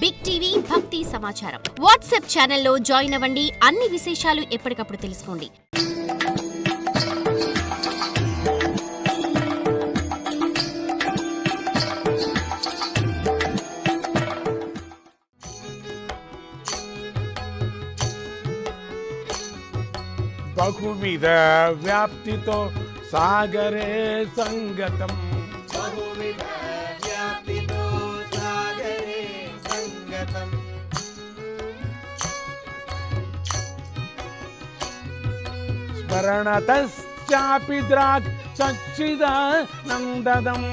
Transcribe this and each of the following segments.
Big TV భక్తి సమాచారం WhatsApp ఛానల్లో జాయిన్ అవ్వండి. అన్ని విశేషాలు ఎప్పటికప్పుడు తెలుసుకోండి. బహువిధ వ్యాప్తితో సాగరే సంగతం. బహువిధ वरणतश्चापि द्राक्षच्चिदानन्ददम्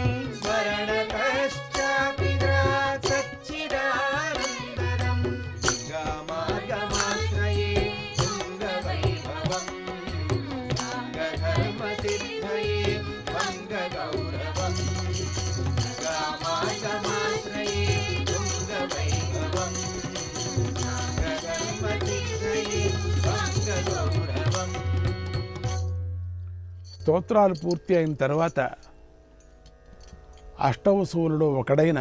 वरणतश्चापि द्राक्षच्चिदानन्ददम् స్తోత్రాలు పూర్తి అయిన తర్వాత అష్టవసువులలో ఒకడైన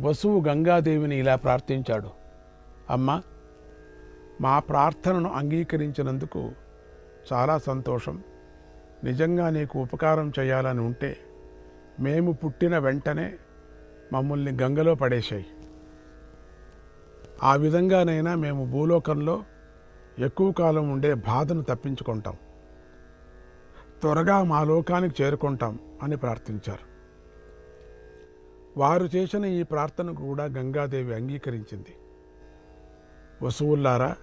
వసువు గంగాదేవిని ఇలా ప్రార్థించాడు. అమ్మ మా ప్రార్థనను అంగీకరించినందుకు చాలా సంతోషం. నిజంగా నీకు ఉపకారం చేయాలని ఉంటే మేము పుట్టిన వెంటనే మమ్మల్ని గంగలో పడేశాయి. ఆ విధంగానైనా మేము భూలోకంలో ఎక్కువ కాలం ఉండే బాధను తప్పించుకుంటాం. త్వరగా మా లోకానికి చేరుకుంటాం అని ప్రార్థించారు. వారు చేసిన ఈ ప్రార్థనకు కూడా గంగాదేవి అంగీకరించింది. వసువుల్లారా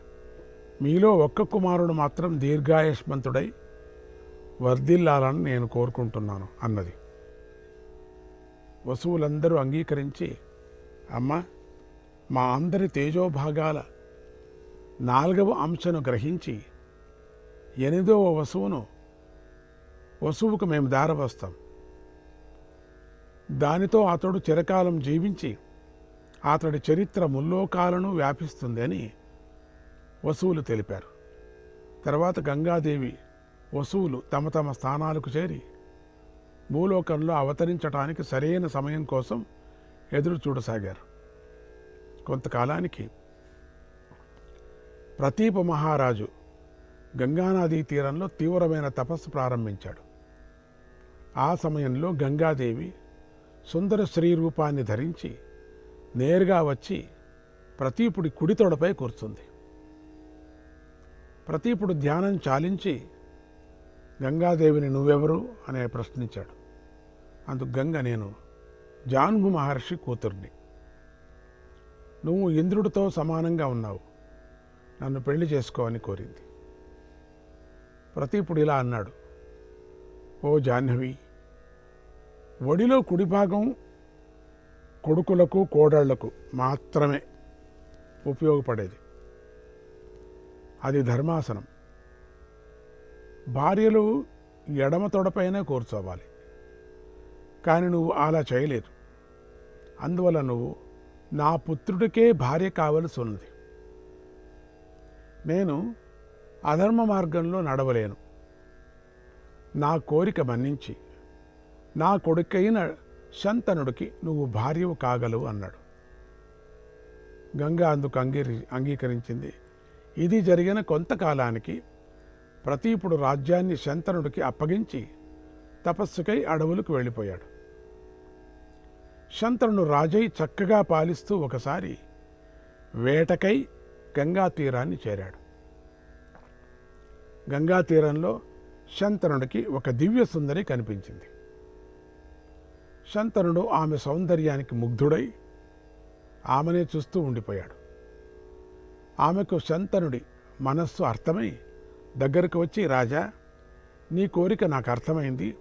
మీలో ఒక్క కుమారుడు మాత్రం దీర్ఘాయుష్మంతుడై వర్ధిల్లాలని నేను కోరుకుంటున్నాను అన్నది. వసువులందరూ అంగీకరించి అమ్మ మా అందరి తేజోభాగాల నాలుగవ అంశను గ్రహించి ఎనిమిదవ వసువును వసువుకు మేము దారవస్తాం దానితో అతడు చిరకాలం జీవించి అతడి చరిత్ర ముల్లోకాలను వ్యాపిస్తుంది అని వసువులు తెలిపారు. తర్వాత గంగాదేవి వసువులు తమ తమ స్థానాలకు చేరి భూలోకంలో అవతరించటానికి సరైన సమయం కోసం ఎదురు చూడసాగారు. కొంతకాలానికి ప్రతీప మహారాజు గంగానదీ తీరంలో తీవ్రమైన తపస్సు ప్రారంభించాడు. ఆ సమయంలో గంగాదేవి సుందర స్త్రీ రూపాన్ని ధరించి నేరుగా వచ్చి ప్రతీపుడి కుడి తొడపై కూర్చుంది. ప్రతీపుడు ధ్యానం చాలించి గంగాదేవిని నువ్వెవరు అనే ప్రశ్నించాడు. అందుకు గంగ నేను జాన్హు మహర్షి కూతుర్ని. నువ్వు ఇంద్రుడితో సమానంగా ఉన్నావు. నన్ను పెళ్ళి చేసుకోవని కోరింది. ప్రతీపుడు ఇలా అన్నాడు. ఓ జాహ్నవి ఒడిలో కుడి భాగం కొడుకులకు కోడళ్ళకు మాత్రమే ఉపయోగపడేది. అది ధర్మాసనం. భార్యలు ఎడమ తొడపైనే కూర్చోవాలి. కానీ నువ్వు అలా చేయలేదు. అందువల్ల నువ్వు నా పుత్రుడికే భార్య కావలసి ఉన్నది. నేను అధర్మ మార్గంలో నడవలేను. నా కోరిక మన్నించి నా కొడుకైన శంతనుడికి నువ్వు భార్యవు కాగలవు అన్నాడు. గంగ అందుకు అంగీరి అంగీకరించింది. ఇది జరిగిన కొంతకాలానికి ప్రతీపుడు రాజ్యాన్ని శంతనుడికి అప్పగించి తపస్సుకై అడవులకు వెళ్ళిపోయాడు. శంతనుడు రాజై చక్కగా పాలిస్తూ ఒకసారి వేటకై గంగా తీరాన్ని చేరాడు. గంగా తీరంలో శంతనుడికి ఒక దివ్య సుందరి కనిపించింది. శంతనుడు ఆమె సౌందర్యానికి ముగ్ధుడై ఆమెనే చూస్తూ ఉండిపోయాడు. ఆమెకు శంతనుడి మనస్సు అర్థమై దగ్గరకు వచ్చి రాజా నీ కోరిక నాకు అర్థమైంది.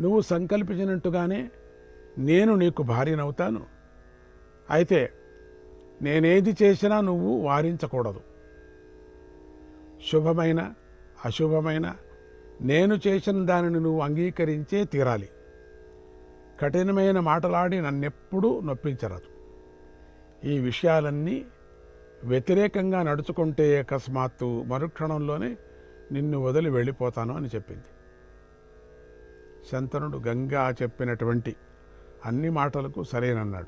నువ్వు సంకల్పించినట్టుగానే నేను నీకు భార్యనవుతాను. అయితే నేనేది చేసినా నువ్వు వారించకూడదు. శుభమైన అశుభమైన నేను చేసిన దానిని నువ్వు అంగీకరించే తీరాలి. కఠినమైన మాటలాడి నన్నెప్పుడూ నొప్పించరాదు. ఈ విషయాలన్నీ వ్యతిరేకంగా నడుచుకుంటే అకస్మాత్తు మరుక్షణంలోనే నిన్ను వదిలి వెళ్ళిపోతాను అని చెప్పింది. శంతనుడు గంగా చెప్పినటువంటి అన్ని మాటలకు సరేనన్నాడు.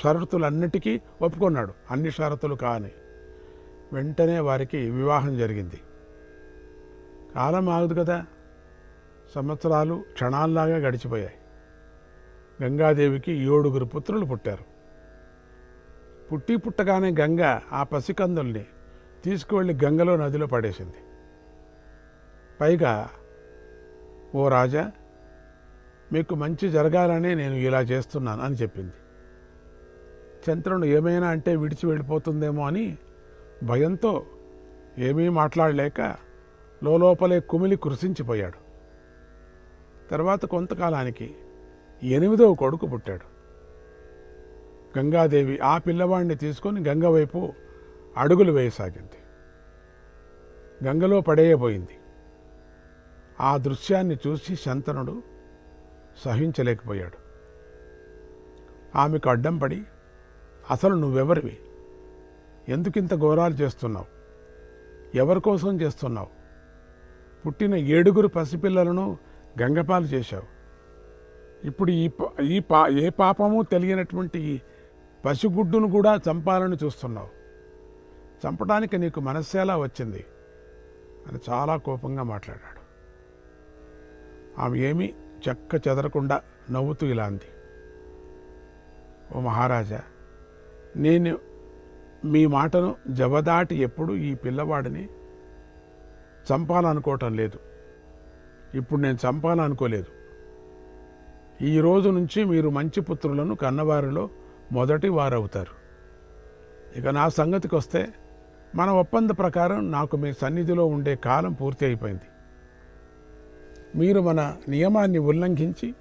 షరతులన్నిటికీ ఒప్పుకున్నాడు. అన్ని షరతులు కాని వెంటనే వారికి వివాహం జరిగింది. కాలం ఆగదు కదా. సంవత్సరాలు క్షణాల్లాగా గడిచిపోయాయి. గంగాదేవికి ఏడుగురు పుత్రులు పుట్టారు. పుట్టి పుట్టగానే గంగ ఆ పసికందుల్ని తీసుకువెళ్ళి గంగలో నదిలో పడేసింది. పైగా ఓ రాజా మీకు మంచి జరగాలనే నేను ఇలా చేస్తున్నాను అని చెప్పింది. చంద్రుడు ఏమైనా అంటే విడిచి వెళ్ళిపోతుందేమో అని భయంతో ఏమీ మాట్లాడలేక లోపలే కుమిలి కృషించిపోయాడు తర్వాత కొంతకాలానికి ఎనిమిదవ కొడుకు పుట్టాడు. గంగాదేవి ఆ పిల్లవాడిని తీసుకొని గంగ వైపు అడుగులు వేయసాగింది. గంగలో పడేయబోయింది. ఆ దృశ్యాన్ని చూసి శంతనుడు సహించలేకపోయాడు. ఆమెకు అడ్డం పడి అసలు నువ్వెవరివి? ఎందుకింత ఘోరాలు చేస్తున్నావు? ఎవరి కోసం చేస్తున్నావు? పుట్టిన ఏడుగురు పసిపిల్లలను గంగపాలు చేశావు. ఇప్పుడు ఈ ఈ పా ఏ పాపము తెలియనటువంటి ఈ పసిగుడ్డును కూడా చంపాలని చూస్తున్నావు. చంపడానికి నీకు మనస్సేలా వచ్చింది? అని చాలా కోపంగా మాట్లాడాడు. ఆమె ఏమీ చెక్క చెదరకుండా నవ్వుతూ ఇలా అంది. ఓ మహారాజా నేను మీ మాటను జవదాటి ఎప్పుడు ఈ పిల్లవాడిని చంపాలనుకోవటం లేదు. ఇప్పుడు నేను చంపాలనుకోలేదు. ఈ రోజు నుంచి మీరు మంచి పుత్రులను కన్నవారిలో మొదటి వారవుతారు. ఇక నా సంగతికి వస్తే మన ఒప్పంద ప్రకారం నాకు మీ సన్నిధిలో ఉండే కాలం పూర్తి అయిపోయింది. మీరు మన నియమాన్ని ఉల్లంఘించి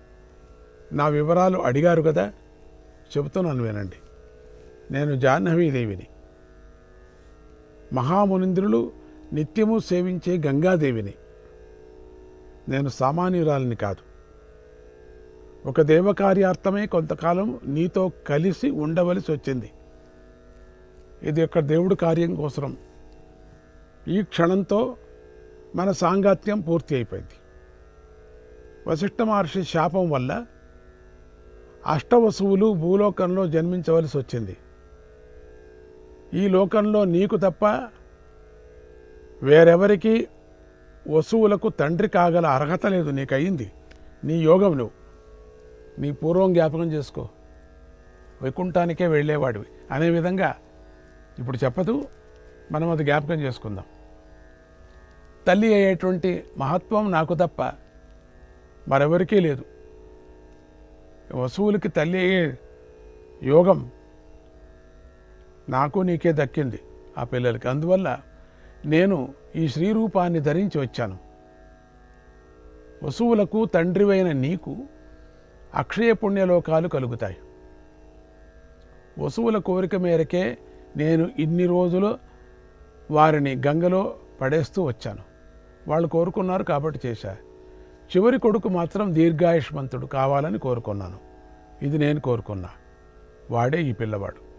నా వివరాలు అడిగారు కదా చెబుతున్నాను వినండి. నేను జాహ్నవీదేవిని మహామునింద్రులు నిత్యము సేవించే గంగాదేవిని. నేను సామాన్యురాలిని కాదు. ఒక దేవకార్యార్థమే కొంతకాలం నీతో కలిసి ఉండవలసి వచ్చింది. ఇది ఒక దేవుడు కార్యం కోసం ఈ క్షణంతో మన సాంగాత్యం పూర్తి అయిపోయింది. వశిష్ఠ మహర్షి శాపం వల్ల అష్టవసువులు భూలోకంలో జన్మించవలసి వచ్చింది. ఈ లోకంలో నీకు తప్ప వేరెవరికి వసువులకు తండ్రి కాగల అర్హత లేదు నీకు అయింది నీ యోగం నువ్వు. నీ పూర్వం జ్ఞాపకం చేసుకో. వైకుంఠానికే వెళ్ళేవాడివి. అనే విధంగా ఇప్పుడు చెప్పదు. మనం అది జ్ఞాపకం చేసుకుందాం. తల్లి అయ్యేటువంటి మహత్వం నాకు తప్ప మరెవరికీ లేదు. వసువులకి తల్లి అయ్యే యోగం నాకు నీకే దక్కింది ఆ పిల్లలకి. అందువల్ల నేను ఈ శ్రీరూపాన్ని ధరించి వచ్చాను. వసువులకు తండ్రివైన నీకు అక్షయ పుణ్యలోకాలు కలుగుతాయి. వసువుల కోరిక మేరకే నేను ఇన్ని రోజులు వారిని గంగలో పడేస్తూ వచ్చాను. వాళ్ళు కోరుకున్నారు కాబట్టి చేశా. చివరి కొడుకు మాత్రం దీర్ఘాయుష్మంతుడు కావాలని కోరుకున్నాను. ఇది నేను కోరుకున్నా. వాడే ఈ పిల్లవాడు.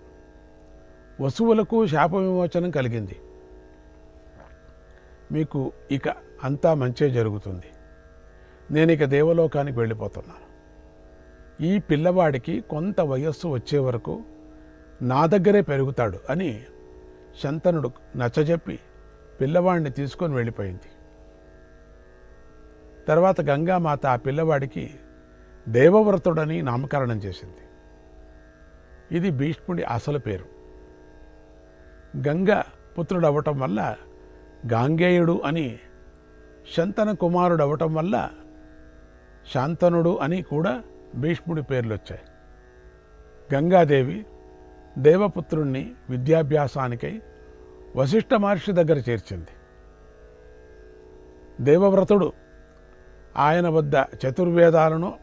వసువులకు శాప విమోచనం కలిగింది. మీకు ఇక అంతా మంచే జరుగుతుంది. నేను ఇక దేవలోకానికి వెళ్ళిపోతున్నాను. ఈ పిల్లవాడికి కొంత వయస్సు వచ్చే వరకు నా దగ్గరే పెరుగుతాడు అని శంతనుడు నచ్చజెప్పి పిల్లవాడిని తీసుకొని వెళ్ళిపోయింది. తర్వాత గంగామాత ఆ పిల్లవాడికి దేవవ్రతుడని నామకరణం చేసింది. ఇది భీష్ముడి అసలు పేరు. గంగ పుత్రుడు అవ్వటం వల్ల గాంగేయుడు అని శంతన కుమారుడు అవ్వటం వల్ల శాంతనుడు అని కూడా భీష్ముడి పేర్లు వచ్చాయి గంగాదేవి దేవపుత్రుణ్ణి విద్యాభ్యాసానికై వశిష్ఠ మహర్షి దగ్గర చేర్చింది. దేవవ్రతుడు ఆయన వద్ద చతుర్వేదాలను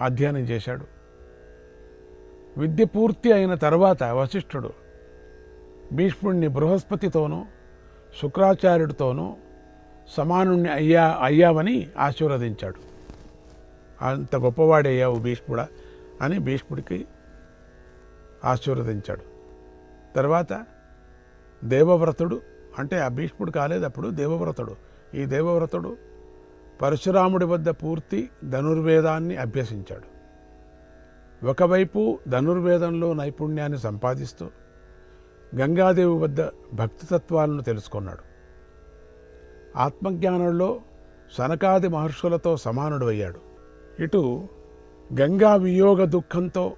అధ్యయనం చేశాడు. విద్య పూర్తి అయిన తర్వాత వశిష్ఠుడు భీష్ముడిని బృహస్పతితోనూ శుక్రాచార్యుడితోనూ సమానుణ్ణి అయ్యా అయ్యావని ఆశీర్వదించాడు. అంత గొప్పవాడయ్యావు భీష్ముడా అని భీష్ముడికి ఆశీర్వదించాడు. తర్వాత దేవవ్రతుడు అంటే ఆ భీష్ముడు కాలేదు అప్పుడు దేవవ్రతుడు ఈ దేవవ్రతుడు పరశురాముడి వద్ద పూర్తి ధనుర్వేదాన్ని అభ్యసించాడు. ఒకవైపు ధనుర్వేదంలో నైపుణ్యాన్ని సంపాదిస్తూ గంగాదేవి వద్ద భక్తితత్వాలను తెలుసుకున్నాడు. ఆత్మజ్ఞానంలో సనకాది మహర్షులతో సమానుడు అయ్యాడు. ఇటు గంగా వియోగ దుఃఖంతో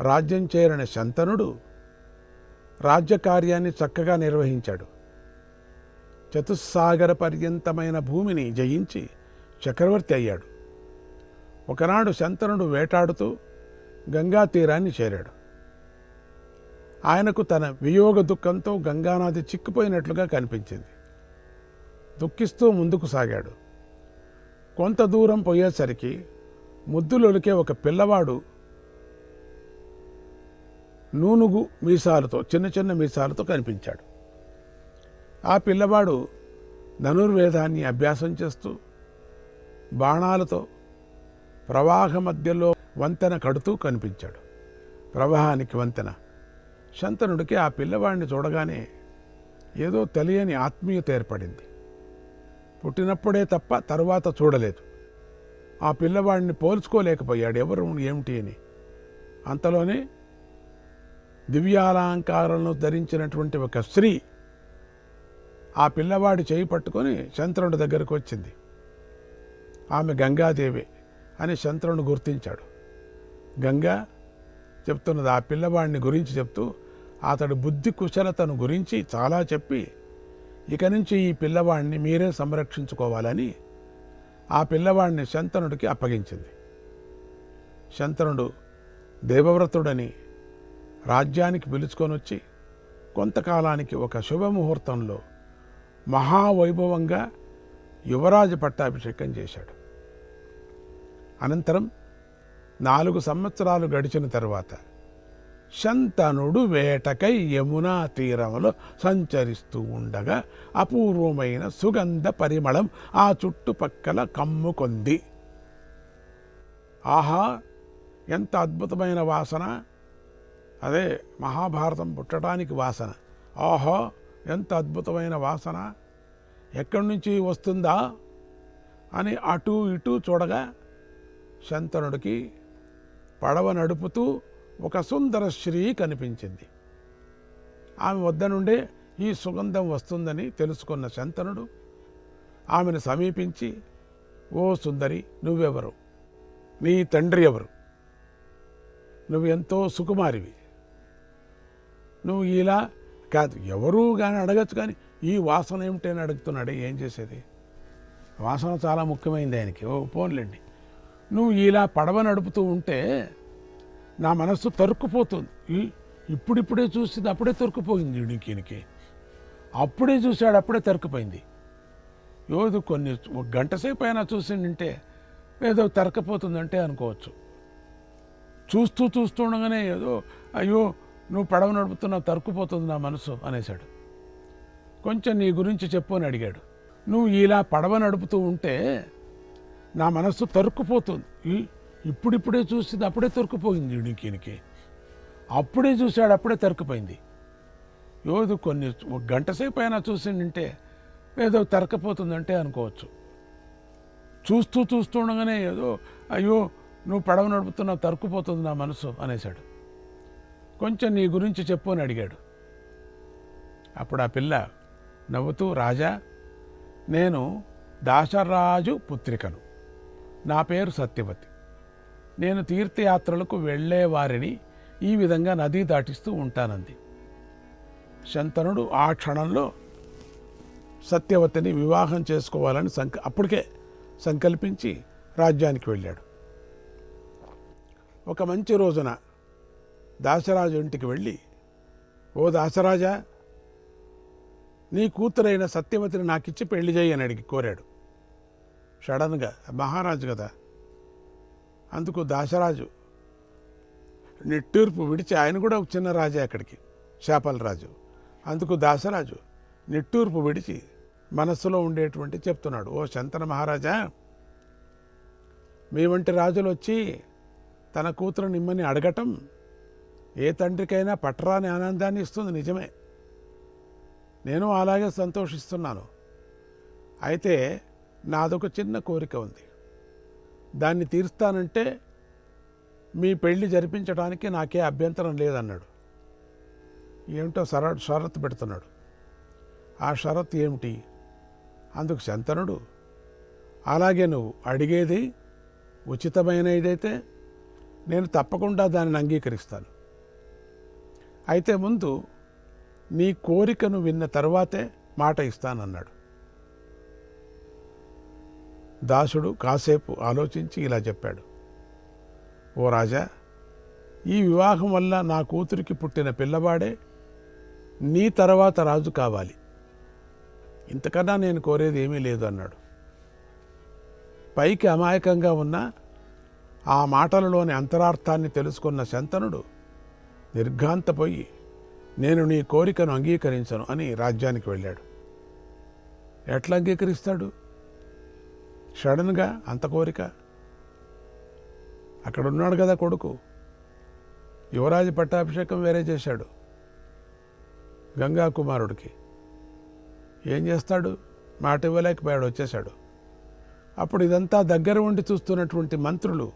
రాజ్యం చేరిన శంతనుడు రాజ్యకార్యాన్ని చక్కగా నిర్వహించాడు. చతుస్సాగర పర్యంతమైన భూమిని జయించి చక్రవర్తి అయ్యాడు. ఒకనాడు శంతనుడు వేటాడుతూ గంగా తీరాన్ని చేరాడు. ఆయనకు తన వియోగ దుఃఖంతో గంగానది చిక్కిపోయినట్లుగా కనిపించింది. దుఃఖిస్తూ ముందుకు సాగాడు. కొంత దూరం పోయేసరికి ముద్దులొలికే ఒక పిల్లవాడు నూనుగు మీసాలతో చిన్న చిన్న మీసాలతో కనిపించాడు. ఆ పిల్లవాడు ధనుర్వేదాన్ని అభ్యాసం చేస్తూ బాణాలతో ప్రవాహ మధ్యలో వంతెన కడుతూ కనిపించాడు. ప్రవాహానికి వంతెన. శంతనుడికి ఆ పిల్లవాడిని చూడగానే ఏదో తెలియని ఆత్మీయత ఏర్పడింది. పుట్టినప్పుడే తప్ప తరువాత చూడలేదు. ఆ పిల్లవాడిని పోల్చుకోలేకపోయాడు ఎవరు ఏమిటి అని. అంతలోనే దివ్యాలంకారాలను ధరించినటువంటి ఒక స్త్రీ ఆ పిల్లవాడి చేయి పట్టుకొని శంతనుడి దగ్గరకు వచ్చింది. ఆమె గంగాదేవి అని శంతనుడు గుర్తించాడు. గంగా చెప్తున్నది ఆ పిల్లవాడిని గురించి చెప్తూ అతడి బుద్ధి కుశలతను గురించి చాలా చెప్పి ఇక నుంచి ఈ పిల్లవాడిని మీరే సంరక్షించుకోవాలని ఆ పిల్లవాడిని శంతనుడికి అప్పగించింది. శంతనుడు దేవవ్రతుడని రాజ్యానికి పిలుచుకొని వచ్చి కొంతకాలానికి ఒక శుభముహూర్తంలో మహావైభవంగా యువరాజు పట్టాభిషేకం చేశాడు. అనంతరం నాలుగు సంవత్సరాలు గడిచిన తర్వాత శంతనుడు వేటకై యమునా తీరములో సంచరిస్తూ ఉండగా అపూర్వమైన సుగంధ పరిమళం ఆ చుట్టుపక్కల కమ్ముకొంది ఆహా ఎంత అద్భుతమైన వాసన! అదే మహాభారతం పుట్టడానికి వాసన. ఆహా ఎంత అద్భుతమైన వాసన! ఎక్కడి నుంచి వస్తుందా? అని అటు ఇటు చూడగా శంతనుడికి పడవ నడుపుతూ ఒక సుందర స్త్రీ కనిపించింది. ఆమె వద్ద నుండే ఈ సుగంధం వస్తుందని తెలుసుకున్న శంతనుడు ఆమెను సమీపించి ఓ సుందరి నువ్వెవరు? నీ తండ్రి ఎవరు? నువ్వు ఎంతో సుకుమారివి. నువ్వు ఇలా కాదు ఎవరు కానీ అడగచ్చు కానీ ఈ వాసన ఏమిటని అడుగుతున్నాడు ఏం చేసేది? వాసన చాలా ముఖ్యమైంది ఆయనకి. ఓ పోన్లేండి. నువ్వు ఇలా పడవ నడుపుతూ ఉంటే నా మనస్సు తరుక్కుపోతుంది. ఈ- ఇప్పుడిప్పుడే చూసింది అప్పుడే తొరుకుపోయింది ఈయనకి అప్పుడే చూశాడు అప్పుడే తరుక్కుపోయింది. ఏదో కొన్ని ఒక గంట సేపు అయినా చూసిందంటే ఏదో తరకపోతుందంటే అనుకోవచ్చు. చూస్తూ చూస్తూ ఉండగానే ఏదో అయ్యో నువ్వు పడవ నడుపుతున్నావు తరుక్కుపోతుంది నా మనసు అనేశాడు. కొంచెం నీ గురించి చెప్పు అని అడిగాడు. నువ్వు ఇలా పడవ నడుపుతూ ఉంటే నా మనస్సు తరుక్కుపోతుంది. ఈ- ఇప్పుడిప్పుడే చూసింది అప్పుడే తొరికిపోయింది ఈయనకి అప్పుడే చూశాడు అప్పుడే తరుక్కుపోయింది ఏదో కొన్ని ఒక గంట సేపు అయినా చూసిందంటే ఏదో తరకపోతుందంటే అనుకోవచ్చు. చూస్తూ చూస్తూ ఉండగానే ఏదో అయ్యో నువ్వు పడవ నడుపుతున్నావు తరుక్కుపోతుంది నా మనసు అనేశాడు. కొంచెం నీ గురించి చెప్పు అని అడిగాడు. అప్పుడు ఆ పిల్ల నవ్వుతూ రాజా నేను దాశరాజు పుత్రికను. నా పేరు సత్యవతి. నేను తీర్థయాత్రలకు వెళ్ళేవారిని ఈ విధంగా నది దాటిస్తూ ఉంటానంది. శంతనుడు ఆ క్షణంలో సత్యవతిని వివాహం చేసుకోవాలని సంక అప్పటికే సంకల్పించి రాజ్యానికి వెళ్ళాడు. ఒక మంచి రోజున దాసరాజు ఇంటికి వెళ్ళి ఓ దాసరాజా నీ కూతురైన సత్యవతిని నాకిచ్చి పెళ్ళి చేయని అని అడిగి కోరాడు. సడన్గా మహారాజు కదా అందుకు దాసరాజు నిట్టూర్పు విడిచి ఆయన కూడా ఒక చిన్న రాజే అక్కడికి చేపల రాజు. అందుకు దాసరాజు నిట్టూర్పు విడిచి మనస్సులో ఉండేటువంటి చెప్తున్నాడు ఓ శంతన మహారాజా మీ వంటి రాజులు వచ్చి తన కూతురు నిమ్మని అడగటం ఏ తండ్రికైనా పట్టరాని ఆనందాన్ని ఇస్తుంది నిజమే. నేను అలాగే సంతోషిస్తున్నాను. అయితే నాదొక చిన్న కోరిక ఉంది. దాన్ని తీరుస్తానంటే మీ పెళ్ళి జరిపించడానికి నాకే అభ్యంతరం లేదన్నాడు. ఏమిటో సర షరత్ పెడుతున్నాడు. ఆ షరత్ ఏమిటి? అందుకు శంతనుడు అలాగే నువ్వు అడిగేది ఉచితమైన ఇదైతే నేను తప్పకుండా దానిని అంగీకరిస్తాను. అయితే ముందు నీ కోరికను విన్న తర్వాతే మాట ఇస్తానన్నాడు. దాసుడు కాసేపు ఆలోచించి ఇలా చెప్పాడు. ఓ రాజా ఈ వివాహం వల్ల నా కూతురికి పుట్టిన పిల్లవాడే నీ తర్వాత రాజు కావాలి. ఇంతకన్నా నేను కోరేది ఏమీ లేదు అన్నాడు. పైకి అమాయకంగా ఉన్న ఆ మాటలలోని అంతరార్థాన్ని తెలుసుకున్న శంతనుడు నిర్ఘాంతపోయి నేను నీ కోరికను అంగీకరించను అని రాజ్యానికి వెళ్ళాడు. ఎట్లా అంగీకరిస్తాడు? సడన్గా అంత కోరిక. అక్కడ ఉన్నాడు కదా కొడుకు. యువరాజు పట్టాభిషేకం వేరే చేశాడు. గంగా కుమారుడికి ఏం చేస్తాడు? మాట ఇవ్వలేకపోయాడు వచ్చేశాడు. అప్పుడు ఇదంతా దగ్గర ఉండి చూస్తున్నటువంటి మంత్రులు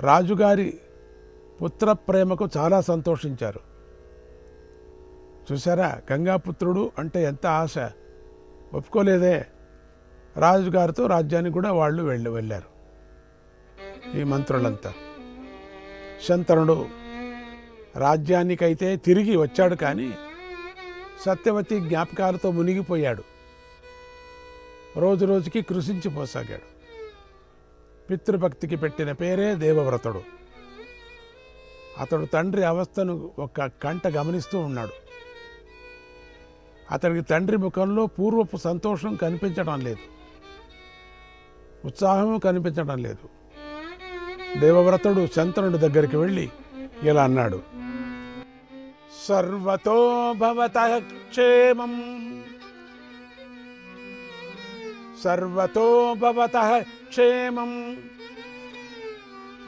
రాజుగారి పుత్ర ప్రేమకు చాలా సంతోషించారు. చూసారా గంగాపుత్రుడు అంటే ఎంత ఆశ? ఒప్పుకోలేదే. రాజుగారితో రాజ్యానికి కూడా వాళ్ళు వెళ్ళి వెళ్ళారు. ఈ మంత్రులంతా. శంతనుడు రాజ్యానికైతే తిరిగి వచ్చాడు కానీ సత్యవతి జ్ఞాపకాలతో మునిగిపోయాడు. రోజు రోజుకి కృషించిపోసాగాడు పితృభక్తికి పెట్టిన పేరే దేవవ్రతుడు. అతడు తండ్రి అవస్థను ఒక కంట గమనిస్తూ ఉన్నాడు. అతడికి తండ్రి ముఖంలో పూర్వపు సంతోషం కనిపించడం లేదు. ఉత్సాహము కనిపించడం లేదు. దేవవ్రతుడు చంద్రుడి దగ్గరికి వెళ్ళి ఇలా అన్నాడు. సర్వతో భవత క్షేమం. సర్వతో భవత క్షేమం.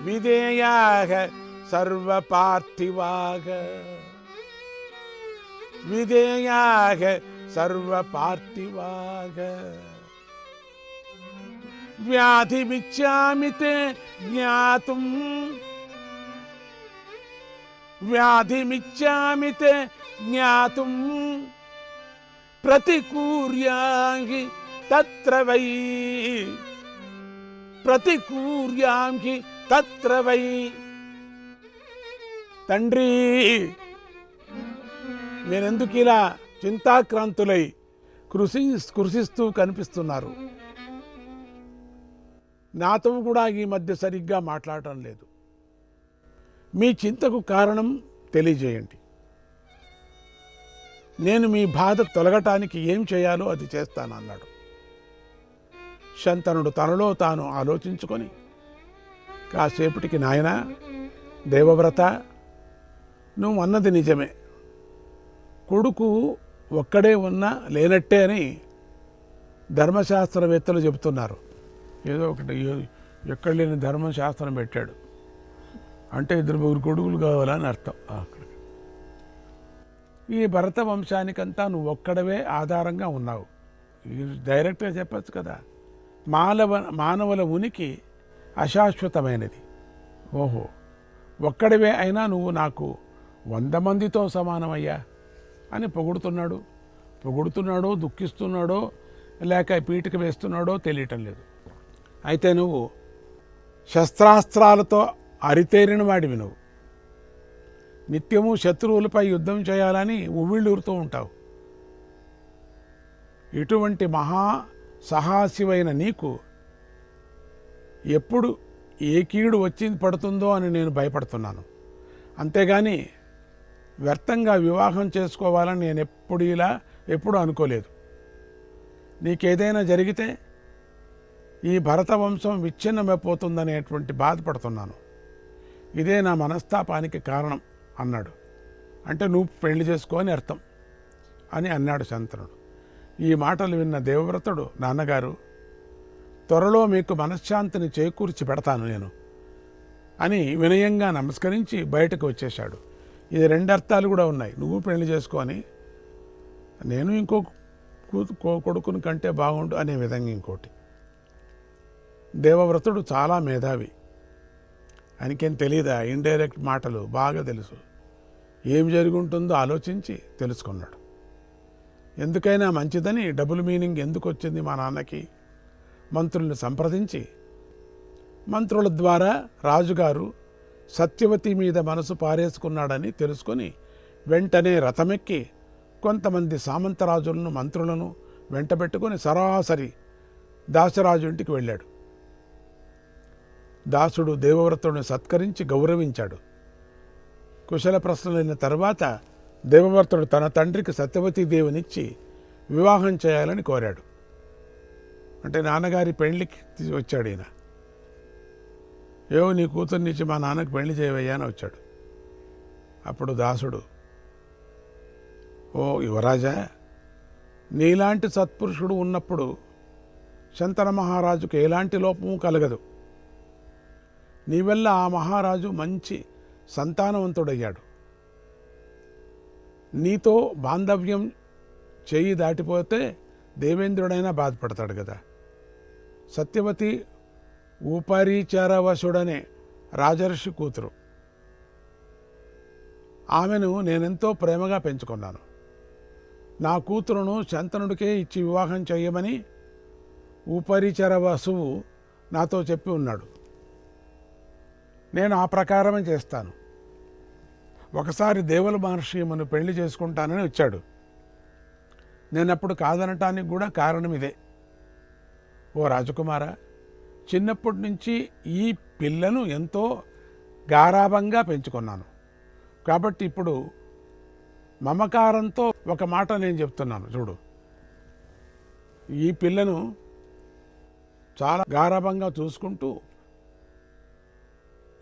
విధేయాగ సర్వపార్థివాగ విధేయాగ సర్వపార్థివాగ వ్యాధిమిచ్చామి తే జ్ఞాతుం. వ్యాధిమిచ్చామి తే జ్ఞాతుం. ప్రతికూర్యాంగి తత్ర వై. ప్రతికూర్యాంగి తత్ర వై. తండ్రి నేనెందుకు ఇలా చింతాక్రాంతులై కృషి కృషిస్తూ కనిపిస్తున్నారు? నాతో కూడా ఈ మధ్య సరిగ్గా మాట్లాడటం లేదు. మీ చింతకు కారణం తెలియజేయండి. నేను మీ బాధ తొలగటానికి ఏం చేయాలో అది చేస్తాను అన్నాడు శంతనుడు తనలో తాను ఆలోచించుకొని కాసేపటికి నాయన దేవవ్రత నువ్వు అన్నది నిజమే. కొడుకు ఒక్కడే ఉన్నా లేనట్టే అని ధర్మశాస్త్రవేత్తలు చెబుతున్నారు. ఏదో ఒకటి ఎక్కడ లేని ధర్మశాస్త్రం పెట్టాడు. అంటే ఇద్దరు ముగ్గురు కొడుకులు కావాలని అర్థం అక్కడ ఈ భరత వంశానికంతా నువ్వు ఒక్కడవే ఆధారంగా ఉన్నావు. ఇది డైరెక్ట్గా చెప్పచ్చు కదా. మానవ మానవుల ఉనికి అశాశ్వతమైనది. ఓహో ఒక్కడవే అయినా నువ్వు నాకు వంద మందితో సమానమయ్యా అని పొగుడుతున్నాడు. పొగుడుతున్నాడో దుఃఖిస్తున్నాడో లేక పీటిక వేస్తున్నాడో తెలియటం లేదు. అయితే నువ్వు శస్త్రాస్త్రాలతో అరితేరిన వాడివి నువ్వు. నిత్యము శత్రువులపై యుద్ధం చేయాలని ఉవ్విళ్ళూరుతూ ఉంటావు. ఇటువంటి మహా సాహసివైన నీకు ఎప్పుడు ఏ కీడు వచ్చి పడుతుందో అని నేను భయపడుతున్నాను. అంతేగాని వ్యర్థంగా వివాహం చేసుకోవాలని నేను ఎప్పుడు ఇలా ఎప్పుడు అనుకోలేదు. నీకేదైనా జరిగితే ఈ భరత వంశం విచ్ఛిన్నమైపోతుందనేటువంటి బాధపడుతున్నాను. ఇదే నా మనస్తాపానికి కారణం అన్నాడు. అంటే నువ్వు పెళ్ళి చేసుకోని అర్థం అని అన్నాడు శంతనుడు ఈ మాటలు విన్న దేవవ్రతుడు నాన్నగారు త్వరలో మీకు మనశ్శాంతిని చేకూర్చి పెడతాను నేను అని వినయంగా నమస్కరించి బయటకు వచ్చేశాడు. ఇది రెండు అర్థాలు కూడా ఉన్నాయి. నువ్వు పెళ్ళి చేసుకొని నేను ఇంకో కో- కొడుకుని కంటే బాగుండు అనే విధంగా ఇంకోటి. దేవవ్రతుడు చాలా మేధావి. ఆయనకేం తెలియదా ఇండైరెక్ట్ మాటలు బాగా తెలుసు. ఏం జరుగుంటుందో ఆలోచించి తెలుసుకున్నాడు. ఎందుకైనా మంచిదని డబుల్ మీనింగ్ ఎందుకు వచ్చింది మా నాన్నకి? మంత్రుల్ని సంప్రదించి. మంత్రుల ద్వారా రాజుగారు సత్యవతి మీద మనసు పారేసుకున్నాడని తెలుసుకొని వెంటనే రథమెక్కి కొంతమంది సామంతరాజులను మంత్రులను వెంటబెట్టుకొని సరాసరి దాసరాజు ఇంటికి వెళ్ళాడు. దాసుడు దేవవ్రతుడిని సత్కరించి గౌరవించాడు. కుశల ప్రశ్నలైన తర్వాత దేవవ్రతుడు తన తండ్రికి సత్యవతీ దేవినిచ్చి వివాహం చేయాలని కోరాడు. అంటే నాన్నగారి పెళ్ళికి వచ్చాడు ఈయన. ఏవో నీ కూతుర్నిచ్చి మా నాన్నకు పెళ్ళి చేయవయ్యా అని వచ్చాడు. అప్పుడు దాసుడు ఓ యువరాజా నీలాంటి సత్పురుషుడు ఉన్నప్పుడు శంతన మహారాజుకు ఎలాంటి లోపము కలగదు. నీ వల్ల ఆ మహారాజు మంచి సంతానవంతుడయ్యాడు. నీతో బాంధవ్యం చేయి దాటిపోతే దేవేంద్రుడైనా బాధపడతాడు కదా. సత్యవతి ఉపరిచరవశుడనే రాజర్షి కూతురు. ఆమెను నేనెంతో ప్రేమగా పెంచుకున్నాను. నా కూతురును శంతనుడికే ఇచ్చి వివాహం చేయమని ఊపరిచర వసువు నాతో చెప్పి ఉన్నాడు. నేను ఆ ప్రకారమే చేస్తాను. ఒకసారి దేవుల మహర్షి మన పెళ్ళి చేసుకుంటానని వచ్చాడు. నేను అప్పుడు కాదనటానికి కూడా కారణం ఇదే. ఓ రాజకుమార చిన్నప్పటి నుంచి ఈ పిల్లను ఎంతో గారాభంగా పెంచుకున్నాను. కాబట్టి ఇప్పుడు మమకారంతో ఒక మాట నేను చెప్తున్నాను చూడు. ఈ పిల్లను చాలా గారాభంగా చూసుకుంటూ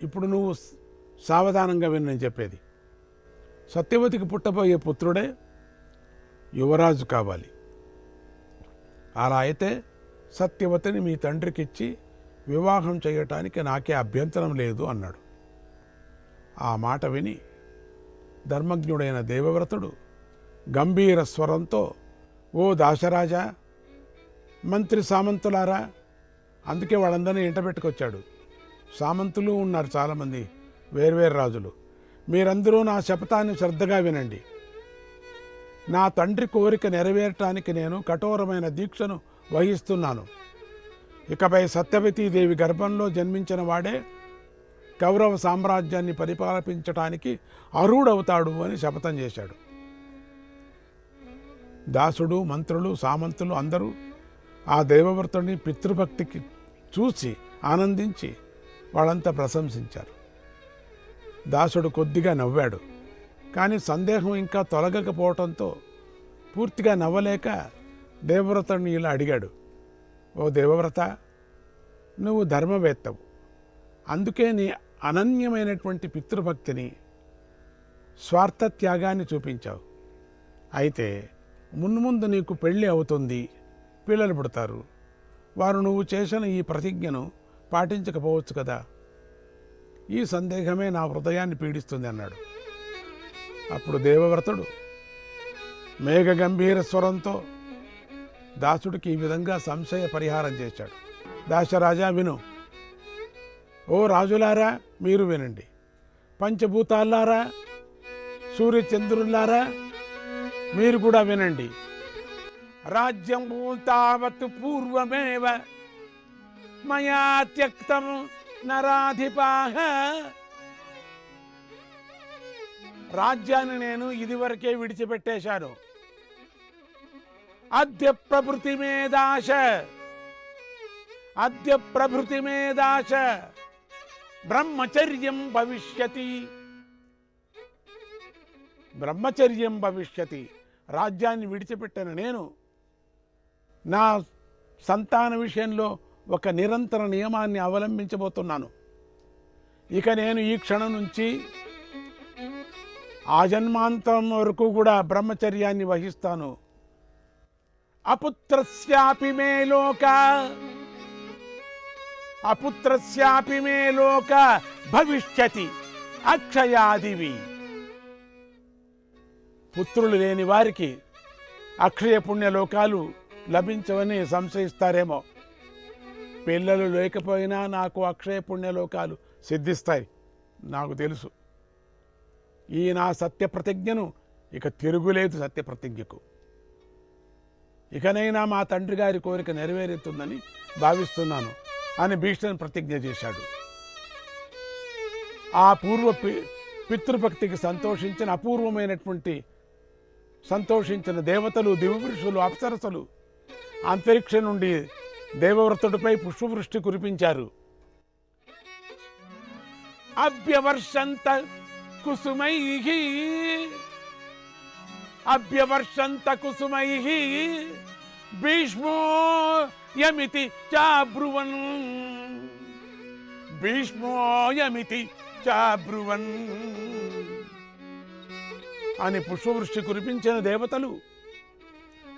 ఇప్పుడు నువ్వు సావధానంగా విన్నని చెప్పేది. సత్యవతికి పుట్టబోయే పుత్రుడే యువరాజు కావాలి. అలా అయితే సత్యవతిని మీ తండ్రికిచ్చి వివాహం చేయటానికి నాకే అభ్యంతరం లేదు అన్నాడు. ఆ మాట విని ధర్మజ్ఞుడైన దేవవ్రతుడు గంభీర స్వరంతో ఓ దాశరాజా మంత్రి సామంతులారా అందుకే వాళ్ళందరినీ ఇంటబెట్టుకొచ్చాడు సామంతులు ఉన్నారు చాలామంది వేర్వేరు రాజులు. మీరందరూ నా శపథాన్ని శ్రద్ధగా వినండి. నా తండ్రి కోరిక నెరవేరటానికి నేను కఠోరమైన దీక్షను వహిస్తున్నాను. ఇకపై సత్యవతీదేవి గర్భంలో జన్మించిన వాడే కౌరవ సామ్రాజ్యాన్ని పరిపాలించటానికి అర్హుడవుతాడు అని శపథం చేశాడు. దాసుడు మంత్రులు సామంతులు అందరూ ఆ దేవవ్రతుడిని పితృభక్తికి చూసి ఆనందించి వాళ్ళంతా ప్రశంసించారు. దాసుడు కొద్దిగా నవ్వాడు. కానీ సందేహం ఇంకా తొలగకపోవటంతో పూర్తిగా నవ్వలేక దేవవ్రతుడిని ఇలా అడిగాడు. ఓ దేవవ్రత నువ్వు ధర్మవేత్తవు. అందుకే నీ అనన్యమైనటువంటి పితృభక్తిని స్వార్థ త్యాగాన్ని చూపించావు. అయితే మున్ముందు నీకు పెళ్ళి అవుతుంది పిల్లలు పుడతారు. వారు నువ్వు చేసిన ఈ ప్రతిజ్ఞను పాటించకపోవచ్చు కదా. ఈ సందేహమే నా హృదయాన్ని పీడిస్తుంది అన్నాడు. అప్పుడు దేవవ్రతుడు మేఘ గంభీర స్వరంతో దాసుడికి ఈ విధంగా సంశయ పరిహారం చేశాడు. దాశరాజా విను. ఓ రాజులారా మీరు వినండి. పంచభూతాల్లారా సూర్యచంద్రులారా మీరు కూడా వినండి. రాజ్యం తావత్ పూర్వమేవ మయా త్యక్తం నరాధిపాహ. రాజ్యాన్ని నేను ఇదివరకే విడిచిపెట్టేశాను. అద్య ప్రభృతి మేదాశ అద్య ప్రభృతి మేదాశ బ్రహ్మచర్యం భవిష్యతి. బ్రహ్మచర్యం భవిష్యతి. రాజ్యాన్ని విడిచిపెట్టాను నేను. నా సంతాన విషయంలో ఒక నిరంతర నియమాన్ని అవలంబించబోతున్నాను. ఇక నేను ఈ క్షణం నుంచి ఆ జన్మాంతరం వరకు కూడా బ్రహ్మచర్యాన్ని వహిస్తాను. అపుత్రస్యాపి మే లోక అపుత్రస్యాపి మే లోక భవిష్యతి అక్షయాదివి. పుత్రులు లేని వారికి అక్షయ పుణ్యలోకాలు లభించవని సంశయిస్తారేమో. పిల్లలు లేకపోయినా నాకు అక్షయ పుణ్యలోకాలు సిద్ధిస్తాయి. నాకు తెలుసు. ఈ నా సత్య ప్రతిజ్ఞను ఇక తిరుగులేదు సత్య ప్రతిజ్ఞకు ఇకనైనా మా తండ్రి గారి కోరిక నెరవేరుతుందని భావిస్తున్నాను అని భీష్ముని ప్రతిజ్ఞ చేశాడు. ఆ పూర్వ పి- పితృభక్తికి సంతోషించిన అపూర్వమైనటువంటి సంతోషించిన దేవతలు దివపురుషులు అప్సరసలు అంతరిక్షం నుండి దేవవ్రతుడిపై పుష్పవృష్టి కురిపించారు. అభ్యవర్షంత కుసుమై అభ్యవర్షంత కుసుమై భీష్మో యమితి చాబ్రువన్. భీష్మో యమితి చాబ్రువన్. అని పుష్పవృష్టి కురిపించిన దేవతలు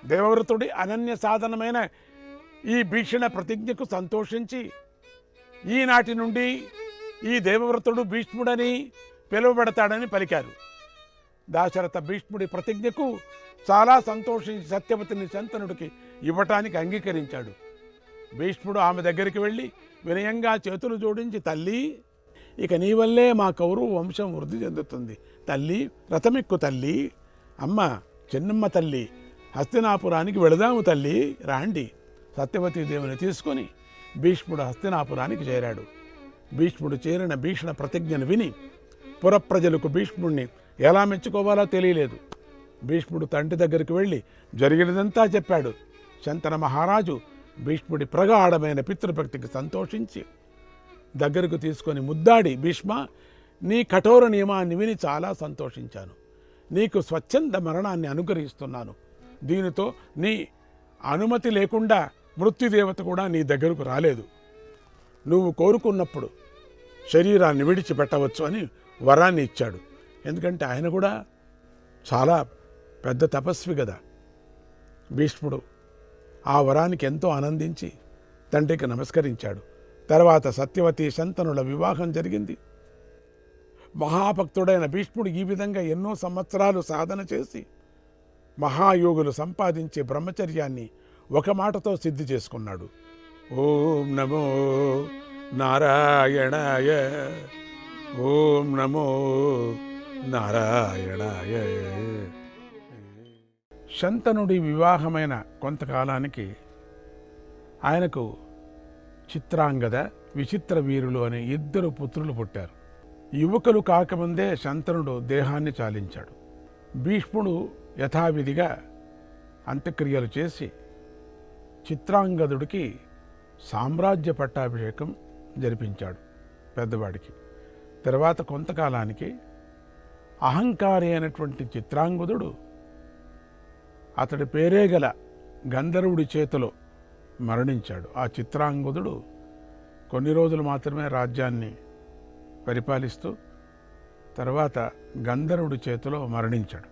దేవవ్రతుడి అనన్య సాధనమైన ఈ భీషణ ప్రతిజ్ఞకు సంతోషించి ఈనాటి నుండి ఈ దేవవ్రతుడు భీష్ముడని పిలువబడతాడని పలికారు. దాశరథ భీష్ముడి ప్రతిజ్ఞకు చాలా సంతోషించి సత్యవతిని శంతనుడికి ఇవ్వటానికి అంగీకరించాడు. భీష్ముడు ఆమె దగ్గరికి వెళ్ళి వినయంగా చేతులు జోడించి తల్లి ఇక నీ వల్లే మా కౌరవ వంశం వృద్ధి చెందుతుంది. తల్లి రథమిక్కు తల్లి. అమ్మ చిన్నమ్మ తల్లి హస్తినాపురానికి వెళదాము తల్లి రాండి. సత్యవతీదేవిని తీసుకొని భీష్ముడు హస్తినాపురానికి చేరాడు. భీష్ముడు చేరిన భీషణ ప్రతిజ్ఞను విని పురప్రజలకు భీష్ముడిని ఎలా మెచ్చుకోవాలో తెలియలేదు. భీష్ముడు తండ్రి దగ్గరికి వెళ్ళి జరిగినదంతా చెప్పాడు. శంతన మహారాజు భీష్ముడి ప్రగాఢమైన పితృభక్తికి సంతోషించి దగ్గరకు తీసుకొని ముద్దాడి భీష్మ నీ కఠోర నియమాన్ని విని చాలా సంతోషించాను. నీకు స్వచ్ఛంద మరణాన్ని అనుగ్రహిస్తున్నాను. దీనితో నీ అనుమతి లేకుండా మృత్యుదేవత కూడా నీ దగ్గరకు రాలేదు. నువ్వు కోరుకున్నప్పుడు శరీరాన్ని విడిచిపెట్టవచ్చు అని వరాన్ని ఇచ్చాడు. ఎందుకంటే ఆయన కూడా చాలా పెద్ద తపస్వి కదా. భీష్ముడు ఆ వరానికి ఎంతో ఆనందించి తండ్రికి నమస్కరించాడు. తర్వాత సత్యవతి శంతనుల వివాహం జరిగింది. మహాభక్తుడైన భీష్ముడు ఈ విధంగా ఎన్నో సంవత్సరాలు సాధన చేసి మహాయోగులు సంపాదించే బ్రహ్మచర్యాన్ని ఒక మాటతో సిద్ధి చేసుకున్నాడు. ఓం నమో నారాయణాయ ఓం నమో నారాయణాయ. శంతనుడి వివాహమైన కొంతకాలానికి ఆయనకు చిత్రాంగద విచిత్ర వీరులు అనే ఇద్దరు పుత్రులు పుట్టారు. యువకులు కాకముందే శంతనుడు దేహాన్ని చాలించాడు. భీష్ముడు యథావిధిగా అంత్యక్రియలు చేసి చిత్రాంగదుడికి సామ్రాజ్య పట్టాభిషేకం జరిపించాడు పెద్దవాడికి. తర్వాత కొంతకాలానికి అహంకారి అయినటువంటి చిత్రాంగదుడు అతడి పేరే గల గంధర్వుడి చేతిలో మరణించాడు. ఆ చిత్రాంగదుడు కొన్ని రోజులు మాత్రమే రాజ్యాన్ని పరిపాలిస్తూ తర్వాత గంధర్వుడి చేతిలో మరణించాడు.